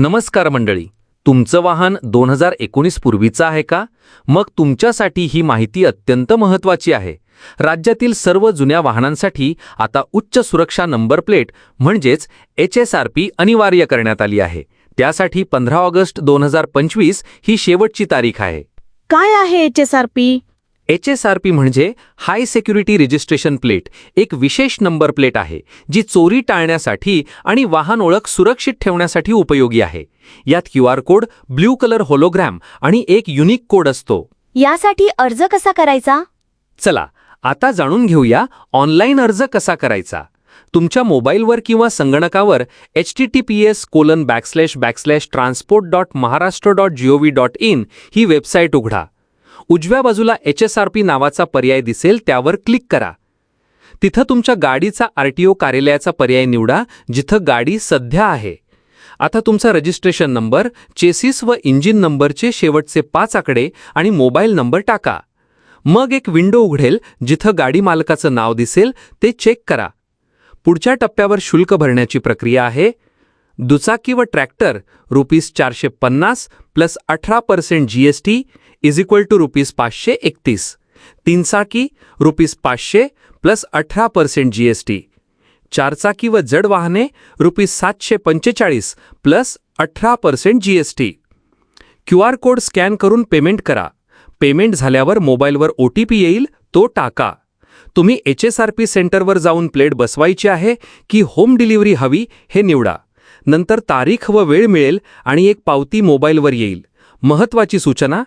नमस्कार मंडळी. तुमचं वाहन दोन हजार एकोणीस पूर्वीचं आहे का? मग तुमच्यासाठी ही माहिती अत्यंत महत्त्वाची आहे. राज्यातील सर्व जुन्या वाहनांसाठी आता उच्च सुरक्षा नंबर प्लेट म्हणजेच एच एस आर पी अनिवार्य करण्यात आली आहे. त्यासाठी पंधरा ऑगस्ट दोन हजार पंचवीस ही शेवटची तारीख आहे. काय आहे H S R P H S R P म्हणजे हाय सेक्युरिटी रजिस्ट्रेशन प्लेट. एक विशेष नंबर प्लेट आहे जी चोरी टाळण्यासाठी आणि वाहन ओळख सुरक्षित ठेवण्यासाठी उपयोगी आहे. यात Q R code blue colour hologram आणि एक युनिक कोड असतो. यासाठी अर्ज कसा करायचा? चला आता जाणून घेऊया ऑनलाईन अर्ज कसा करायचा. तुमच्या मोबाईलवर किंवा संगणकावर H T T P S colon backslash backslash transport dot Maharashtra dot G O V dot in he website उघडा. उजव्या बाजूला एच एस आर पी नावाचा पर्याय दिसेल त्यावर क्लिक करा. तिथं तुमच्या गाडीचा आर टी ओ कार्यालयाचा पर्याय निवडा जिथं गाडी सध्या आहे. आता तुमचा रजिस्ट्रेशन नंबर चेसिस व इंजिन नंबरचे शेवटचे पाच आकडे आणि मोबाईल नंबर टाका. मग एक विंडो उघडेल जिथं गाडी मालकाचं नाव दिसेल ते चेक करा. पुढच्या टप्प्यावर शुल्क भरण्याची प्रक्रिया आहे. दुचाकी व ट्रॅक्टर रुपीस चारशे पन्नास प्लस अठरा percent G S T is equal to rupees पाचशे एकतीस. तीनचाकी रुपीज पाचशे प्लस अठरा पर्सेंट जी एस टी चारचाकी व जड वाहने रुपीस सातशे पंचेचाळीस प्लस अठरा percent G S T Q R code scan करून पेमेंट करा. पेमेंट झाल्यावर मोबाईलवर ओ टी पी येईल तो टाका. तुम्ही एच एस आर पी सेंटरवर जाऊन प्लेट बसवायची आहे की होम डिलिव्हरी हवी हे निवडा. नंतर तारीख व वेळ मिळेल आणि एक पावती मोबाईलवर येईल. महत्त्वाची सूचना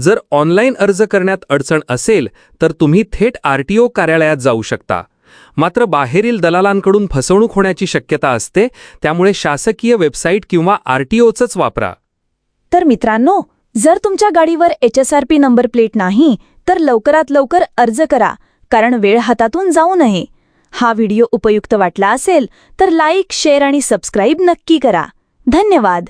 जर ऑनलाईन अर्ज करण्यात अडचण असेल तर तुम्ही थेट आर टी ओ कार्यालयात जाऊ शकता. मात्र बाहेरील दलालांकडून फसवणूक होण्याची शक्यता असते त्यामुळे शासकीय वेबसाईट किंवा आर टी वापरा. तर मित्रांनो जर तुमच्या गाडीवर H S R P number plate नाही तर लवकरात लवकर अर्ज करा कारण वेळ हातातून जाऊ नये. हा व्हिडिओ उपयुक्त वाटला असेल तर लाईक शेअर आणि सबस्क्राईब नक्की करा. धन्यवाद.